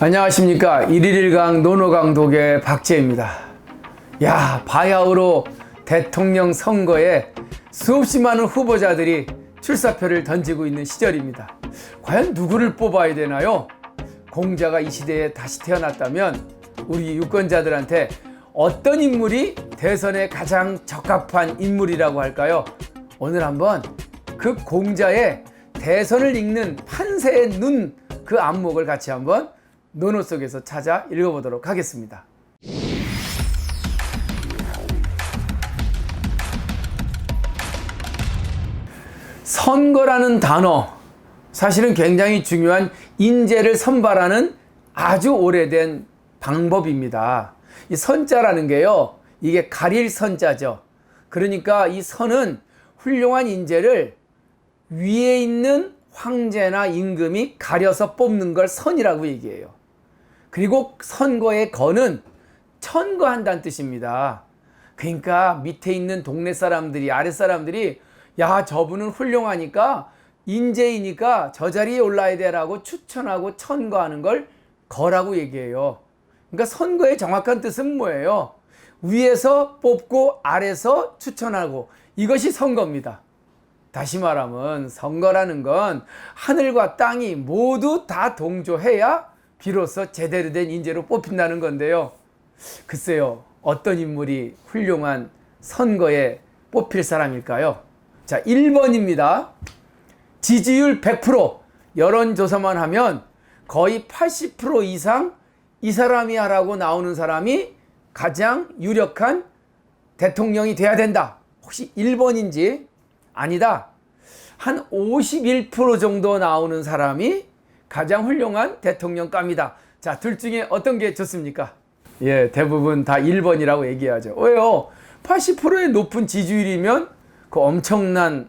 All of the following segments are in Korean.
안녕하십니까. 111강 노노강독의 박재입니다. 야, 바야흐로 대통령 선거에 수없이 많은 후보자들이 출사표를 던지고 있는 시절입니다. 과연 누구를 뽑아야 되나요? 공자가 이 시대에 다시 태어났다면 우리 유권자들한테 어떤 인물이 대선에 가장 적합한 인물이라고 할까요? 오늘 한번 그 공자의 대선을 읽는 판세의 눈 그 안목을 같이 한번 노노 속에서 찾아 읽어보도록 하겠습니다. 선거라는 단어 사실은 굉장히 중요한 인재를 선발하는 아주 오래된 방법입니다. 이 선자라는 게요. 이게 가릴 선자죠. 그러니까 이 선은 훌륭한 인재를 위에 있는 황제나 임금이 가려서 뽑는 걸 선이라고 얘기해요. 그리고 선거의 거는 천거한다는 뜻입니다. 그러니까 밑에 있는 동네 사람들이 아랫 사람들이 야 저분은 훌륭하니까 인재이니까 저 자리에 올라야 되라고 추천하고 천거하는 걸 거라고 얘기해요. 그러니까 선거의 정확한 뜻은 뭐예요? 위에서 뽑고 아래서 추천하고 이것이 선거입니다. 다시 말하면 선거라는 건 하늘과 땅이 모두 다 동조해야 비로소 제대로 된 인재로 뽑힌다는 건데요. 글쎄요, 어떤 인물이 훌륭한 선거에 뽑힐 사람일까요? 자, 1번입니다. 지지율 100%, 여론조사만 하면 거의 80% 이상 이 사람이 하라고 나오는 사람이 가장 유력한 대통령이 돼야 된다. 혹시 1번인지 아니다. 한 51% 정도 나오는 사람이 가장 훌륭한 대통령감이다. 자, 둘 중에 어떤 게 좋습니까? 예, 대부분 다 1번이라고 얘기하죠. 왜요? 80%의 높은 지지율이면 그 엄청난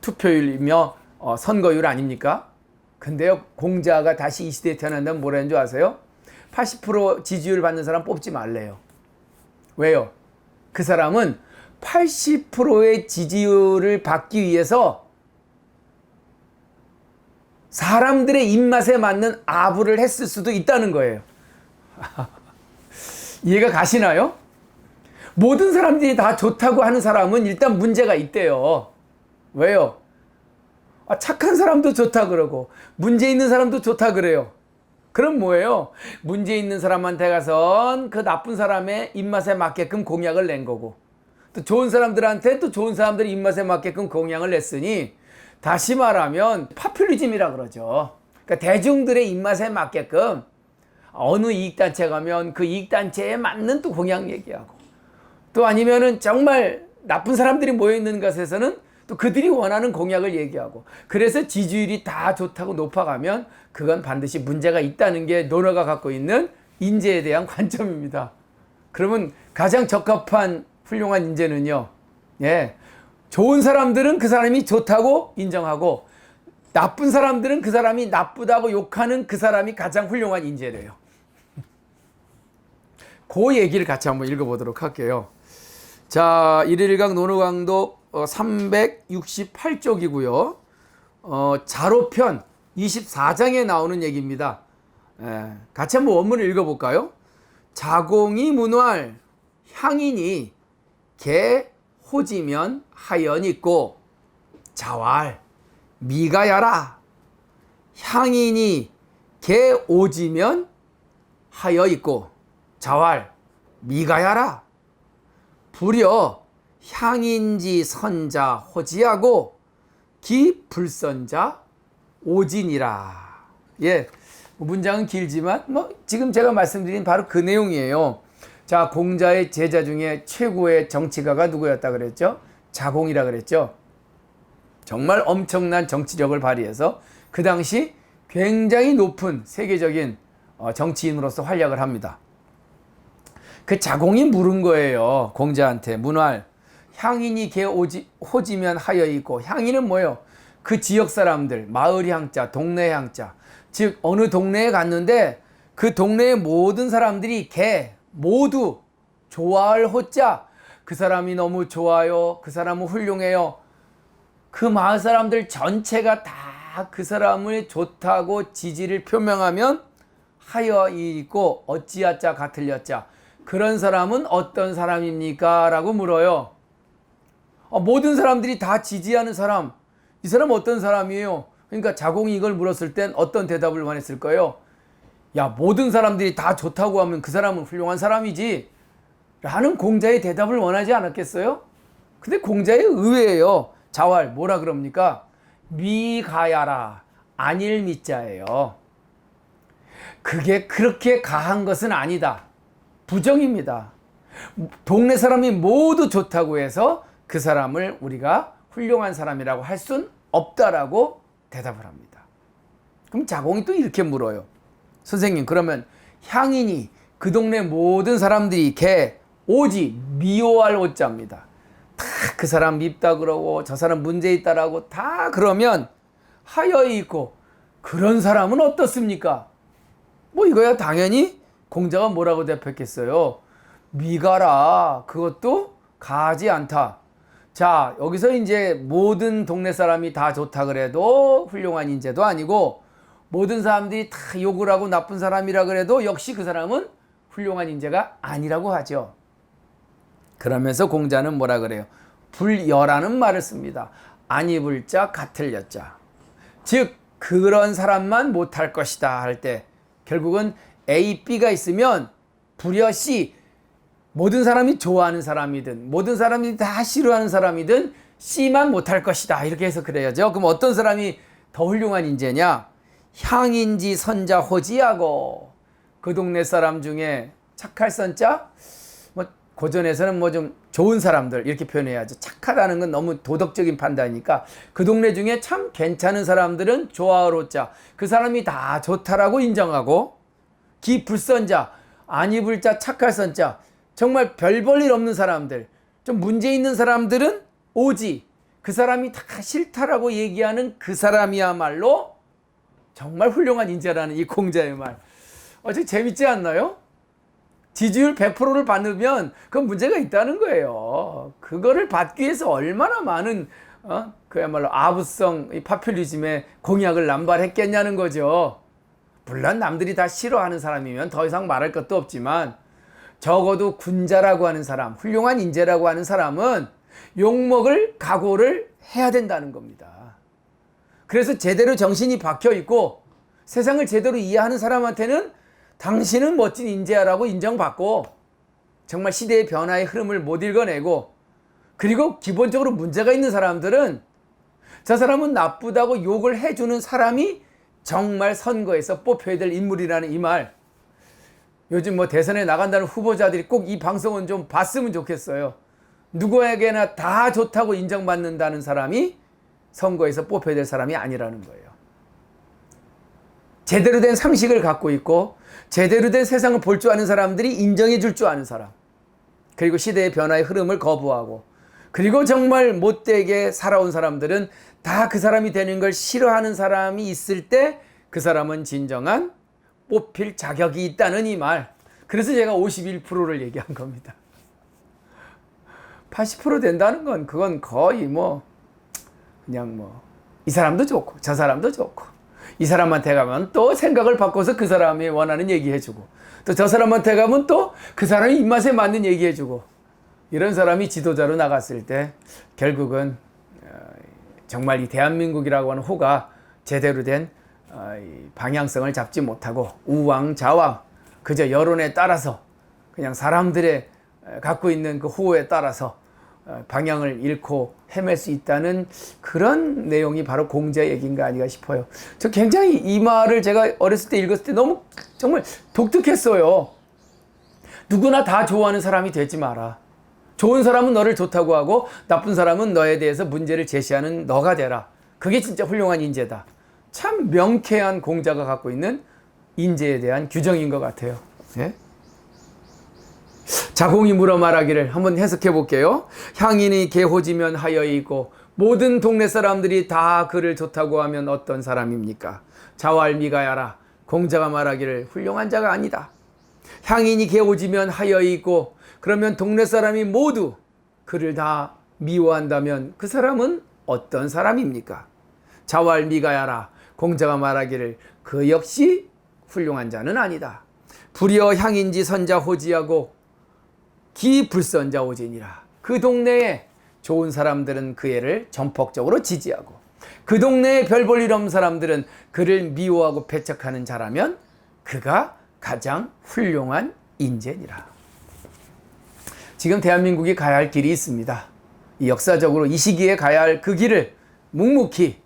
투표율이며 어, 선거율 아닙니까? 근데요, 공자가 다시 이 시대에 태어난다면 뭐라는 줄 아세요? 80% 지지율 받는 사람 뽑지 말래요. 왜요? 그 사람은 80%의 지지율을 받기 위해서 사람들의 입맛에 맞는 아부를 했을 수도 있다는 거예요. 이해가 가시나요? 모든 사람들이 다 좋다고 하는 사람은 일단 문제가 있대요. 왜요? 아, 착한 사람도 좋다 그러고 문제 있는 사람도 좋다 그래요. 그럼 뭐예요? 문제 있는 사람한테 가선 그 나쁜 사람의 입맛에 맞게끔 공약을 낸 거고 또 좋은 사람들한테 또 좋은 사람들의 입맛에 맞게끔 공약을 냈으니 다시 말하면 파퓰리즘이라 그러죠. 그러니까 대중들의 입맛에 맞게끔 어느 이익단체 가면 그 이익단체에 맞는 또 공약 얘기하고 또 아니면은 정말 나쁜 사람들이 모여 있는 것에서는 또 그들이 원하는 공약을 얘기하고 그래서 지지율이 다 좋다고 높아가면 그건 반드시 문제가 있다는 게 노너가 갖고 있는 인재에 대한 관점입니다. 그러면 가장 적합한 훌륭한 인재는요. 예. 좋은 사람들은 그 사람이 좋다고 인정하고 나쁜 사람들은 그 사람이 나쁘다고 욕하는 그 사람이 가장 훌륭한 인재래요. 그 얘기를 같이 한번 읽어보도록 할게요. 자, 일일강 노노강도 368쪽이고요. 어, 자로편 24장에 나오는 얘기입니다. 예, 같이 한번 원문을 읽어볼까요? 자공이 문활 향인이 개 호지면 하연 있고 자왈 미가야라. 향인이 개 오지면 하여 있고 자왈 미가야라. 불여 향인지 선자 호지하고 기 불선자 오진이라. 예 문장은 길지만 뭐 지금 제가 말씀드린 바로 그 내용이에요. 자, 공자의 제자 중에 최고의 정치가가 누구였다 그랬죠? 자공이라 그랬죠. 정말 엄청난 정치력을 발휘해서 그 당시 굉장히 높은 세계적인 어, 정치인으로서 활약을 합니다. 그 자공이 물은 거예요. 공자한테 문활 향인이 개 오지, 호지면 하여 있고 향인은 뭐예요? 그 지역 사람들 마을 향자, 동네 향자. 즉 어느 동네에 갔는데 그 동네의 모든 사람들이 개 모두 좋아할 호자 그 사람이 너무 좋아요. 그 사람은 훌륭해요. 그 마을 사람들 전체가 다 그 사람을 좋다고 지지를 표명하면 하여 있고 어찌하자 같을렸자 그런 사람은 어떤 사람입니까? 라고 물어요. 어, 모든 사람들이 다 지지하는 사람 이 사람 어떤 사람이에요? 그러니까 자공이 이걸 물었을 땐 어떤 대답을 원했을까요? 야 모든 사람들이 다 좋다고 하면 그 사람은 훌륭한 사람이지 라는 공자의 대답을 원하지 않았겠어요? 근데 공자의 의외예요. 자활 뭐라 그럽니까? 미가야라 안일 미자예요. 그게 그렇게 가한 것은 아니다. 부정입니다. 동네 사람이 모두 좋다고 해서 그 사람을 우리가 훌륭한 사람이라고 할 순 없다라고 대답을 합니다. 그럼 자공이 또 이렇게 물어요. 선생님, 그러면 향인이 그 동네 모든 사람들이 걔 오지 미워할 오자입니다. 다 그 사람 밉다 그러고 저 사람 문제 있다라고 다 그러면 하여 있고 그런 사람은 어떻습니까? 뭐 이거야 당연히 공자가 뭐라고 대표했겠어요. 미가라 그것도 가지 않다. 자 여기서 이제 모든 동네 사람이 다 좋다 그래도 훌륭한 인재도 아니고 모든 사람들이 다 욕을 하고 나쁜 사람이라 그래도 역시 그 사람은 훌륭한 인재가 아니라고 하죠. 그러면서 공자는 뭐라 그래요? 불여라는 말을 씁니다. 아니 불자 같을 여자. 즉 그런 사람만 못할 것이다 할 때 결국은 A, B가 있으면 불여 C 모든 사람이 좋아하는 사람이든 모든 사람이 다 싫어하는 사람이든 C만 못할 것이다 이렇게 해서 그래야죠. 그럼 어떤 사람이 더 훌륭한 인재냐? 향인지 선자 호지하고 그 동네 사람 중에 착할 선자? 뭐 고전에서는 뭐 좀 좋은 사람들 이렇게 표현해야죠. 착하다는 건 너무 도덕적인 판단이니까 그 동네 중에 참 괜찮은 사람들은 좋아로자. 그 사람이 다 좋다라고 인정하고 기불선자 아니 불자 착할 선자. 정말 별 볼 일 없는 사람들 좀 문제 있는 사람들은 오지. 그 사람이 다 싫다라고 얘기하는 그 사람이야말로 정말 훌륭한 인재라는 이 공자의 말. 어제 재밌지 않나요? 지지율 100%를 받으면 그건 문제가 있다는 거예요. 그거를 받기 위해서 얼마나 많은 어? 그야말로 아부성 이 파퓰리즘의 공약을 남발했겠냐는 거죠. 물론 남들이 다 싫어하는 사람이면 더 이상 말할 것도 없지만 적어도 군자라고 하는 사람, 훌륭한 인재라고 하는 사람은 욕먹을 각오를 해야 된다는 겁니다. 그래서 제대로 정신이 박혀 있고 세상을 제대로 이해하는 사람한테는 당신은 멋진 인재야라고 인정받고 정말 시대의 변화의 흐름을 못 읽어내고 그리고 기본적으로 문제가 있는 사람들은 저 사람은 나쁘다고 욕을 해주는 사람이 정말 선거에서 뽑혀야 될 인물이라는 이 말. 요즘 뭐 대선에 나간다는 후보자들이 꼭 이 방송은 좀 봤으면 좋겠어요. 누구에게나 다 좋다고 인정받는다는 사람이 선거에서 뽑혀야 될 사람이 아니라는 거예요. 제대로 된 상식을 갖고 있고 제대로 된 세상을 볼 줄 아는 사람들이 인정해 줄 줄 아는 사람. 그리고 시대의 변화의 흐름을 거부하고 그리고 정말 못되게 살아온 사람들은 다 그 사람이 되는 걸 싫어하는 사람이 있을 때 그 사람은 진정한 뽑힐 자격이 있다는 이 말. 그래서 제가 51%를 얘기한 겁니다. 80% 된다는 건 그건 거의 뭐 그냥 뭐 이 사람도 좋고 저 사람도 좋고. 이 사람한테 가면 또 생각을 바꿔서 그 사람이 원하는 얘기 해주고 또 저 사람한테 가면 또 그 사람이 입맛에 맞는 얘기 해주고 이런 사람이 지도자로 나갔을 때 결국은 어, 정말 이 대한민국이라고 하는 호가 제대로 된 어, 방향성을 잡지 못하고 우왕좌왕 그저 여론에 따라서 그냥 사람들의 갖고 있는 그 호에 따라서 어, 방향을 잃고 헤맬 수 있다는 그런 내용이 바로 공자 얘기인가 아닌가 싶어요. 저 굉장히 이 말을 제가 어렸을 때 읽었을 때 너무 정말 독특했어요. 누구나 다 좋아하는 사람이 되지 마라. 좋은 사람은 너를 좋다고 하고 나쁜 사람은 너에 대해서 문제를 제시하는 너가 되라. 그게 진짜 훌륭한 인재다. 참 명쾌한 공자가 갖고 있는 인재에 대한 규정인 것 같아요. 예? 자공이 물어 말하기를 한번 해석해 볼게요. 향인이 개호지면 하여 있고 모든 동네 사람들이 다 그를 좋다고 하면 어떤 사람입니까? 자왈 미가야라. 공자가 말하기를 훌륭한 자가 아니다. 향인이 개호지면 하여 있고 그러면 동네 사람이 모두 그를 다 미워한다면 그 사람은 어떤 사람입니까? 자왈 미가야라. 공자가 말하기를 그 역시 훌륭한 자는 아니다. 불여 향인지 선자 호지하고 기 불선자 오지니라. 그 동네에 좋은 사람들은 그 애를 전폭적으로 지지하고 그 동네에 별 볼 일 없는 사람들은 그를 미워하고 배척하는 자라면 그가 가장 훌륭한 인재니라. 지금 대한민국이 가야 할 길이 있습니다. 이 역사적으로 이 시기에 가야 할 그 길을 묵묵히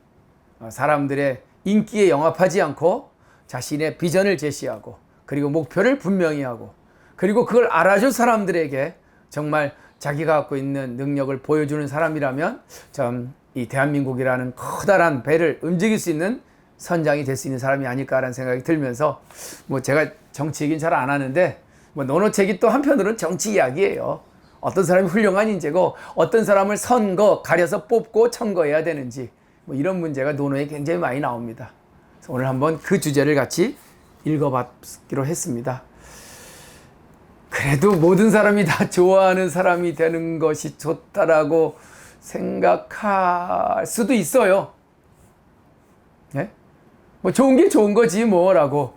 어, 사람들의 인기에 영합하지 않고 자신의 비전을 제시하고 그리고 목표를 분명히 하고 그리고 그걸 알아줄 사람들에게 정말 자기가 갖고 있는 능력을 보여주는 사람이라면 참 이 대한민국이라는 커다란 배를 움직일 수 있는 선장이 될 수 있는 사람이 아닐까라는 생각이 들면서 뭐 제가 정치 얘기는 잘 안 하는데 뭐 논어책이 또 한편으로는 정치 이야기예요. 어떤 사람이 훌륭한 인재고 어떤 사람을 선거 가려서 뽑고 청거해야 되는지 뭐 이런 문제가 논어에 굉장히 많이 나옵니다. 그래서 오늘 한번 그 주제를 같이 읽어봤기로 했습니다. 그래도 모든 사람이 다 좋아하는 사람이 되는 것이 좋다라고 생각할 수도 있어요. 예? 뭐 좋은 게 좋은 거지 뭐라고.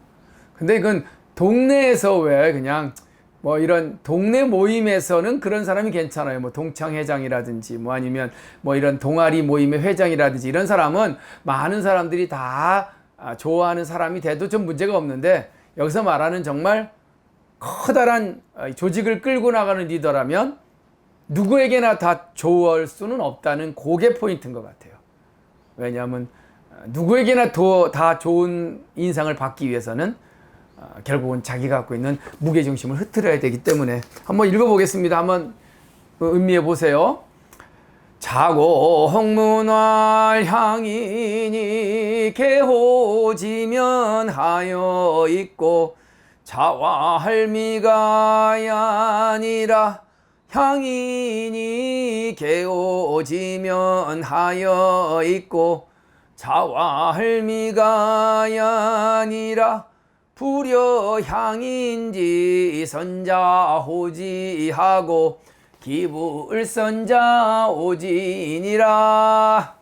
근데 이건 동네에서 왜 그냥 뭐 이런 동네 모임에서는 그런 사람이 괜찮아요. 뭐 동창 회장이라든지 뭐 아니면 뭐 이런 동아리 모임의 회장이라든지 이런 사람은 많은 사람들이 다 아, 좋아하는 사람이 돼도 좀 문제가 없는데 여기서 말하는 정말 커다란 어, 조직을 끌고 나가는 리더라면 누구에게나 다 좋을 수는 없다는 그게 포인트인 것 같아요. 왜냐하면 어, 누구에게나 더, 다 좋은 인상을 받기 위해서는 어, 결국은 자기가 갖고 있는 무게중심을 흐트려야 되기 때문에 한번 읽어보겠습니다. 한번 그 음미해 보세요. 자고 홍문활 향인이 개호지면 하여 있고 자와 할미가 아니라 향인이 개오지면 하여 있고 자와 할미가 아니라 불여 향인지 선자 호지하고 기불선자 오지니라.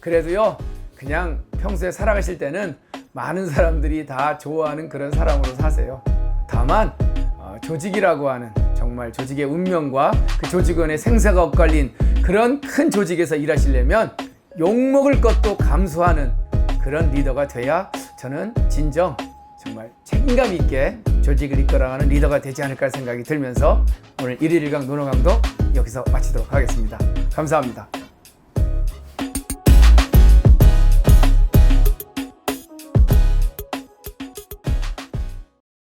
그래도요 그냥 평소에 살아가실 때는 많은 사람들이 다 좋아하는 그런 사람으로 사세요 다만 어, 조직이라고 하는 정말 조직의 운명과 그 조직원의 생사가 엇갈린 그런 큰 조직에서 일하시려면 욕먹을 것도 감수하는 그런 리더가 돼야 저는 진정 정말 책임감 있게 조직을 이끌어가는 리더가 되지 않을까 생각이 들면서 오늘 일일 일강 논어강도 여기서 마치도록 하겠습니다. 감사합니다.